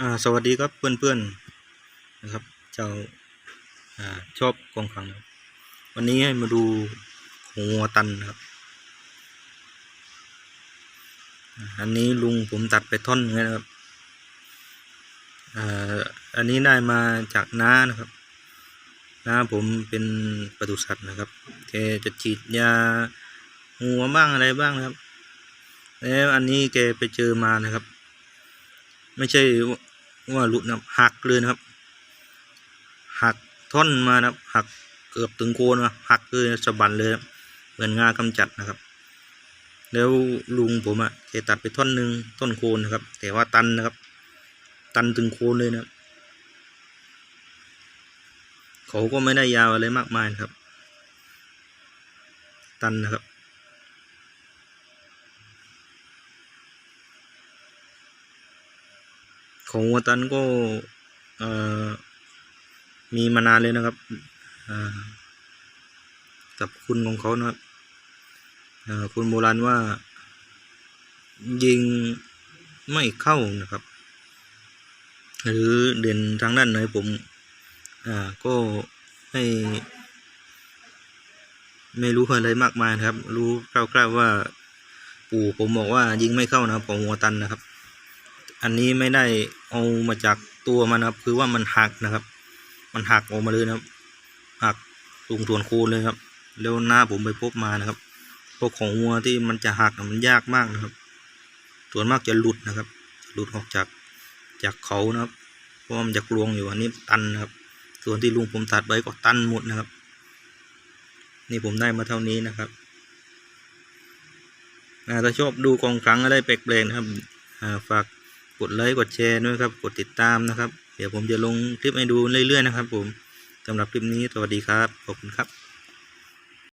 อ่าสวัสดีครับเพื่อนๆนะครับเจ้าอ่าชอบกองขังครับวันนี้ให้มาดูหัวตันครับอันนี้ลุงผมตัดไปท่อนนึงนะครับอ่าอันนี้ได้มาจากน้านะครับน้าผมเป็นปศุสัตว์นะครับแกจะฉีดยาหัวบ้างอะไรบ้างนะครับแล้วอันนี้แกไปเจอมานะครับ ไม่ใช่ว่าหลุดนะครับหักเลยนะครับ หักท่อนมานะครับ หักเกือบถึงโคนนะหักเลยสะบันเลยเหมือนงากำจัดนะครับ แล้วลุงผมอะ่ะแกตัดไปท่อนหนึ่งต้นโคนนะครับ แต่ว่าตันนะครับ ตันถึงโคนเลยนะครับเขาก็ไม่ได้ยาวอะไรมากมายนะครับ ตันนะครับ ของวัวตันก็มีมานานเลยนะครับอ่ากับคุณของเขานะครับคุณโบราณว่า ยิงไม่เข้านะครับ หรือเด่นทางด้านไหนผมก็ไม่ไม่รู้อะไรมากมายนะครับ รู้คร่าวๆว่า ปู่ผมบอกว่ายิงไม่เข้านะครับของวัวตันนะครับ อันนี้ไม่ได้เอามาจากตัวมันครับ คือว่ามันหักนะครับ มันหักออกมาเลยนะครับ หักตรงส่วนโคนเลยครับ แล้วหน้าผมไปพบมานะครับพวกของวัวที่มันจะหักนะมันยากมากนะครับ ส่วนมากจะหลุดนะครับ หลุดออกจากจากเขานะครับ เพราะมันจะกลวงอยู่อันนี้ตันนะครับ ส่วนที่ลุงผมตัดไว้ก็ตันหมดนะครับ นี่ผมได้มาเท่านี้นะครับอ่าถ้าชอบดูกองครั้งอะไรแปลกๆนะครับอ่าฝาก กดไลค์กดแชร์ด้วยครับ กดติดตามนะครับ เดี๋ยวผมจะลงคลิปให้ดูเรื่อยๆนะครับ ผมสำหรับคลิปนี้สวัสดีครับขอบคุณครับ